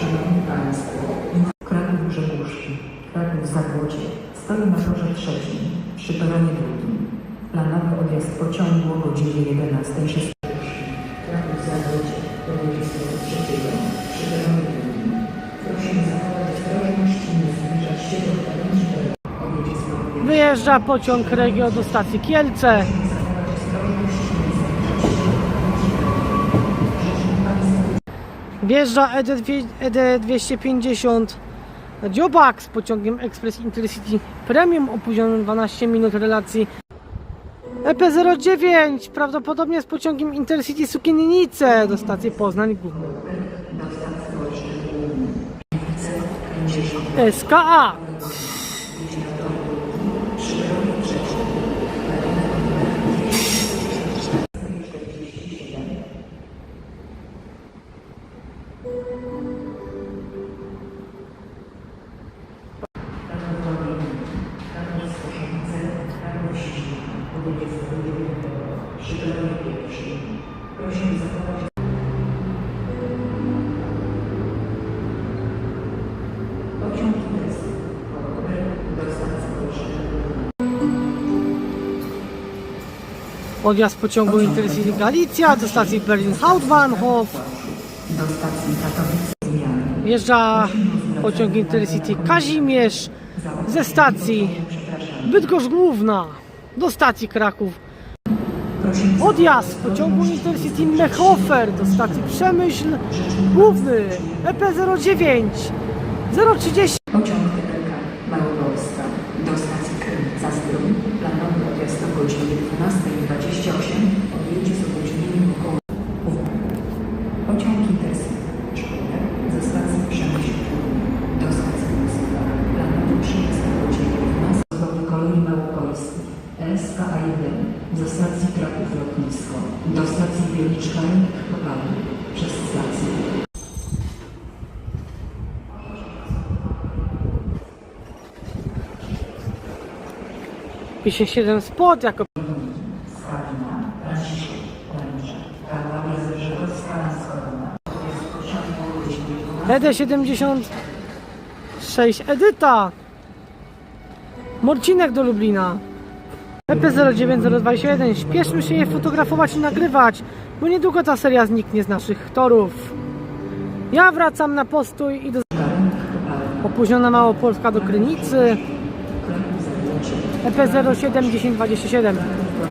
Szanowni Państwo, Kraków Brzegórzki, Kraków Zagłodzie, stoi na torze trzecim, przy peronie drugim. Planowy odjazd pociągu o godzinie 11.06. Kraków Zagłodzie, do godziny 3.00, przy peronie drugim. Proszę zachować ostrożność i nie zbliżać się do krawędzi peronu. Wyjeżdża pociąg Regio do stacji Kielce. Wjeżdża E ED, ED 250 na Dziobak z pociągiem Express Intercity Premium opóźnionym 12 minut relacji E EP09 prawdopodobnie z pociągiem Intercity Sukiennice do stacji Poznań Głównej. SKA Pociąg Intercity do stacji Odjazd pociągu Intercity Galicja do stacji Berlin Hauptbahnhof. do stacji Katowice Zmiany. Wjeżdża pociąg Intercity Kazimierz ze stacji Bydgoszcz Główna do stacji Kraków. Odjazd pociągu Intercity Mechofer do stacji Przemyśl Główny E EP09 030 Pociąg TPK Małopolska do stacji Krym Zazdrój. Planowy odjazd o godzinie 12.28 odjedzie z opóźnieniem około Pociąg Intercity Członek ze stacji Przemyśl do stacji Moskwa. Planowy przyjazd o godzinie 12 Rozwoju kolei Małopolskich SKA1 ze stacji Kraków Lotnisko do stacji Wieliczka Kopalni przez stację. Pisze 7 spot jako Skalina, Franciszek, Łęcza, Karła Jezerzewska, Lanskorona. Jest pociągu o godzinie 12. ED76 Edyta Morcinek do Lublina EP09021 Śpieszmy się je fotografować i nagrywać Bo niedługo ta seria zniknie z naszych torów. Ja wracam na postój i do opóźniona Małopolska do Krynicy. E Kraków Zawodzie, EP071027